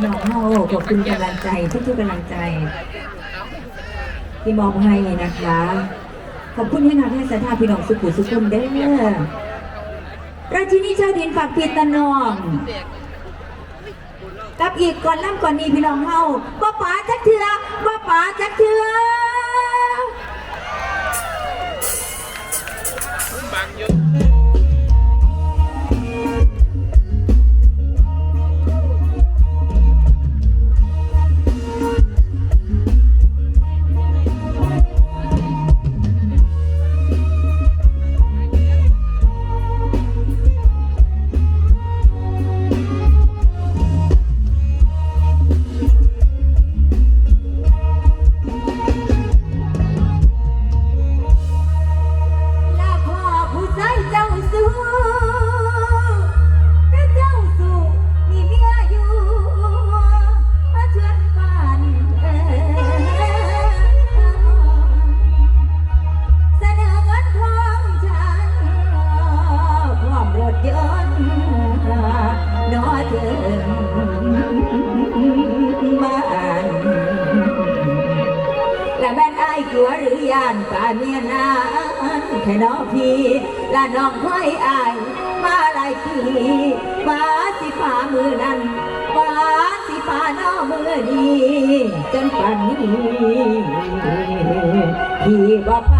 พี่น้องเฮาขอบคุณกำลังใจทุกๆกำลังใจ ที่มอบให้นะคะ ขอบคุณให้นาให้สัทธาพี่น้องสุขุสุขุมเด้อราชินีเจ้าดินฝากพีตะนองกับอีกก่อนล่ำก่อนนี้พี่น้องเฮาบ่ป๋าจักเถือบ่ป๋าจักเถือ บ้านและแม่นไอ้กลัวหรือยานป่าเมียนานแค่น้องพี่และน้องค่อยอายมาหลายปีมาสิฝ่ามือนั้นมาสิฝ่าน้อมือนี้จนป่านนี้พี่บ่ฟ้า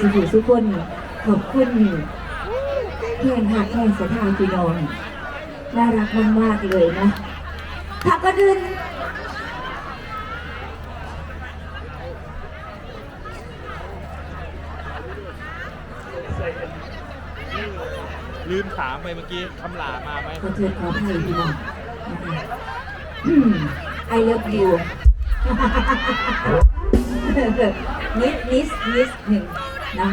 สุขุทุกคนขอบคุณแห่งหักแห่งสถานพี่น้องน่ารักมากๆเลยนะถ้าก็อื่นลืมถามไปเมื่อกี้คำหลามาไหมขอโทษขออภัยพี่น้องนะคะอืม I love you นิดนิดนิดหนึ่ง นะ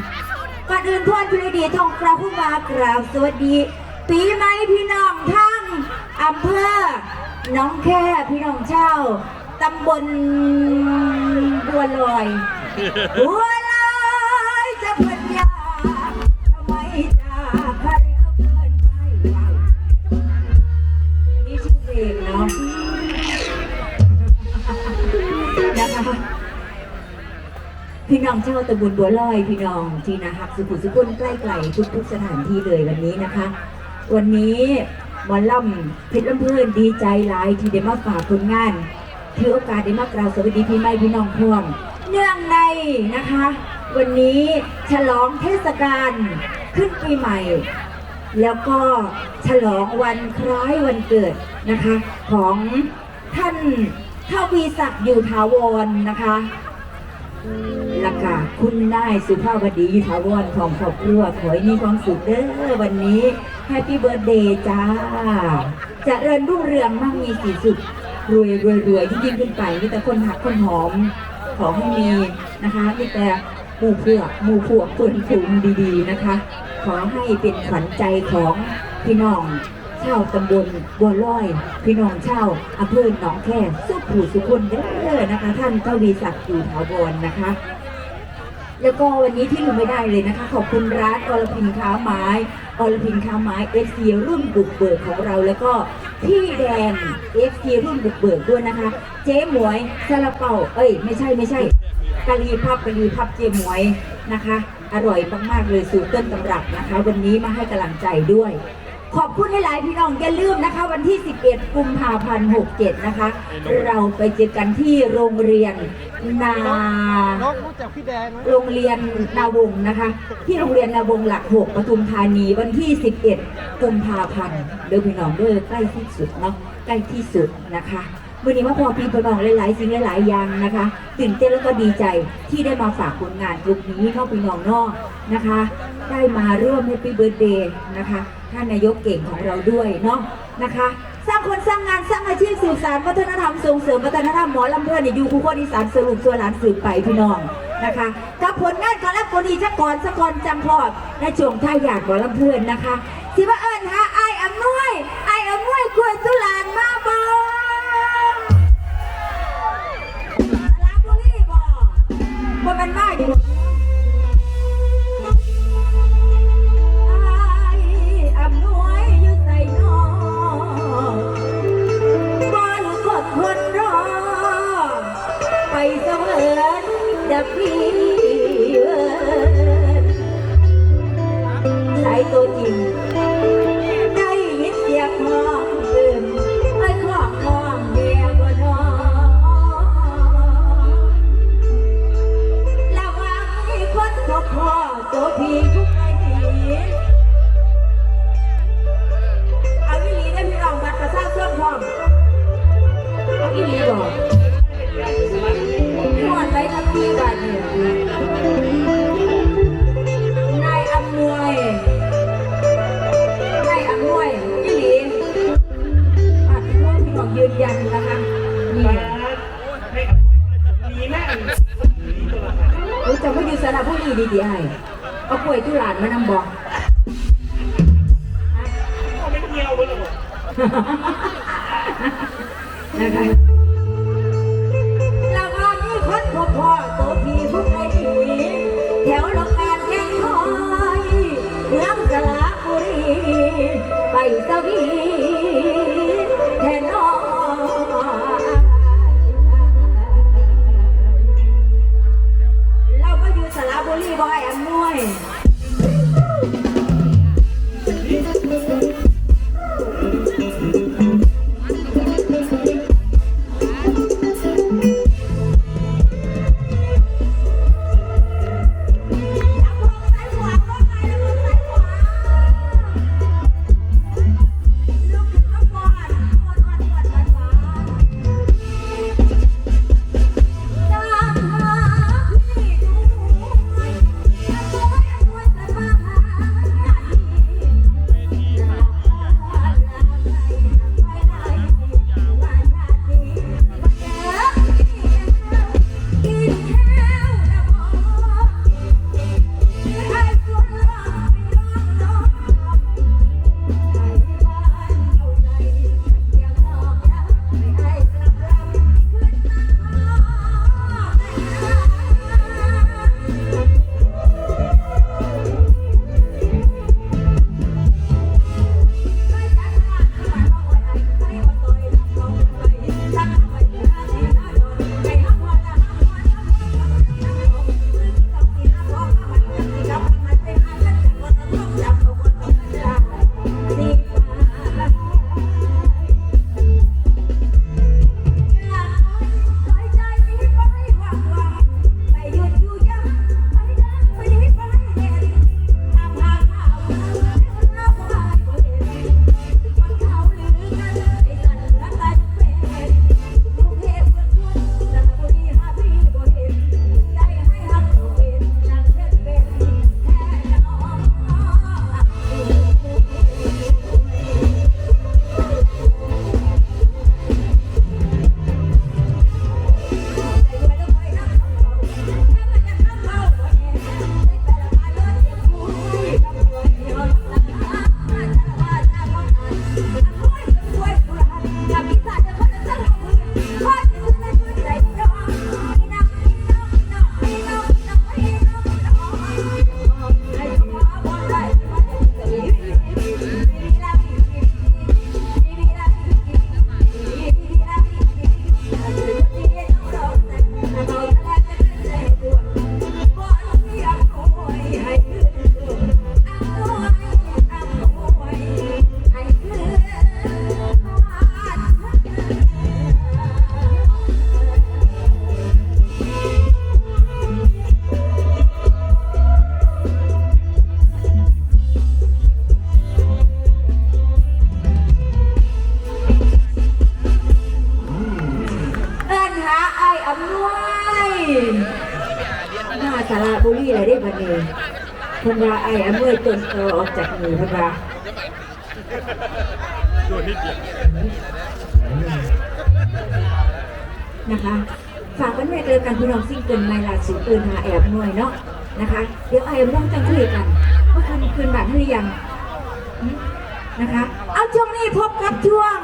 ก่อนอื่นทวนพิรดีทองกราบผู้มากราบสวัสดี ปีใหม่พี่น้องทั้งอำเภอหน้องแค่พี่น้องเจ้าตำบลบัวลอยบัวลอย องเช่าตำบลบัวลอยพี่น้องที่นาฮักสุขุสุขุนใกล้ไกลทุกๆสถานที่เลยวันนี้นะคะ วันนี้หมอล่ำเพชรลำเพื่อนดีใจหลายที่ได้มาฝากผลงานถือโอกาสได้มากราบสวัสดีพี่ไม่พี่น้องพวงเนื่องในนะคะ วันนี้ฉลองเทศกาลขึ้นปีใหม่ แล้วก็ฉลองวันคล้ายวันเกิดนะคะ ของท่านทวีศักดิ์อยู่ถาวรนะคะ ล้วก็คุณนายสุภาพดีอยู่ถาวรของครอบครัวขอให้มีความสุขเด้อวันนี้แฮปปี้เบิร์ดเดย์จ้า จะเริญรุ่งเรืองมั่งมีสีสุข รวยรวยรวยยิ่งยิ่งขึ้นไปมีแต่คนหักคนหอม ขอให้มีนะคะมีแต่หมู่เพื่อกหมู่พวกคนฝูงดีๆนะคะ ขอให้เป็นขวัญใจของพี่น้อง ชาวตำบลบัวลอย พี่น้องชาวอำเภอหนองแค่สุขผู้สุคนเด้อนะคะ ท่านทวีศักดิ์อยู่ถาวรนะคะ แล้วก็วันนี้ที่ลืมไม่ได้เลยนะคะ ขอบคุณร้านอรพินค้าไม้อรพินค้าไม้เอฟซีรุ่นบุกเบิกของเรา แล้วก็พี่แดงเอฟซีรุ่นบุกเบิกด้วยนะคะ เจ๊หมวยซาลาเปาเอ้ย ไม่ใช่ไม่ใช่กะลีพับกะลีพับเจ๊หมวยนะคะ อร่อยมากๆเลยสูตรต้นตำรับนะคะ วันนี้มาให้กำลังใจด้วย ขอบคุณหลาย ๆ พี่น้องอย่าลืมนะคะ วันที่ 11 กุมภาพันธ์ 67 นะคะ เราไปเจอกันที่โรงเรียนนา น้องรู้จักพี่แดงไหมโรงเรียนนาวงศ์นะคะ ที่โรงเรียนนาวงศ์หลักหกปทุมธานีวันที่ 11 กุมภาพันธ์เดิมพี่น้องเด้อใกล้ที่สุดเนาะใกล้ที่สุดนะคะวันนี้มาพอพี่พี่น้องหลายๆสิ่งหลายๆอย่างนะคะตื่นเต้นแล้วก็ดีใจที่ได้มาฝากผลงานกลุ่มนี้เข้าพี่น้องเนอกนะคะ ได้มาร่วม h a p p ี b เบิร์ a เดย์นะคะ ท่านนายกเก่งของเราด้วยเนาะนะคะ สร้างคนสร้างงานสร้างอาชีพสื่อสารวัฒนธรรมส่งเสริมวัฒนธรรมหมอลำเพื่อนเนี่ยอยู่คู่คนอีสานสรุปส่วนหลานสืบไปพี่น้องนะคะกับผลงานกอนและคนดีจักกรสะกอนจังพอดในช่วงท่าอยากหมอลำเพื่อนนะคะสิว่าเอิญฮะไอายอำนวยไอายอำนวยกวนสุลานมา สวี พิ่นว่าไอ้อำเภอจนเออออกจากมือพิ่นว่าโดนนิดเดียวนะคะฝากกันไว้เลยกันพี่น้องซิ่งเกินไม่ลาสูงเกินหาแอบหน่วยเนาะนะคะ เดี๋ยวไอ้ม่วงจะคุยกันว่าคืนคืนบัตรให้หรือยังนะคะ เอาช่วงนี้พบกับช่วง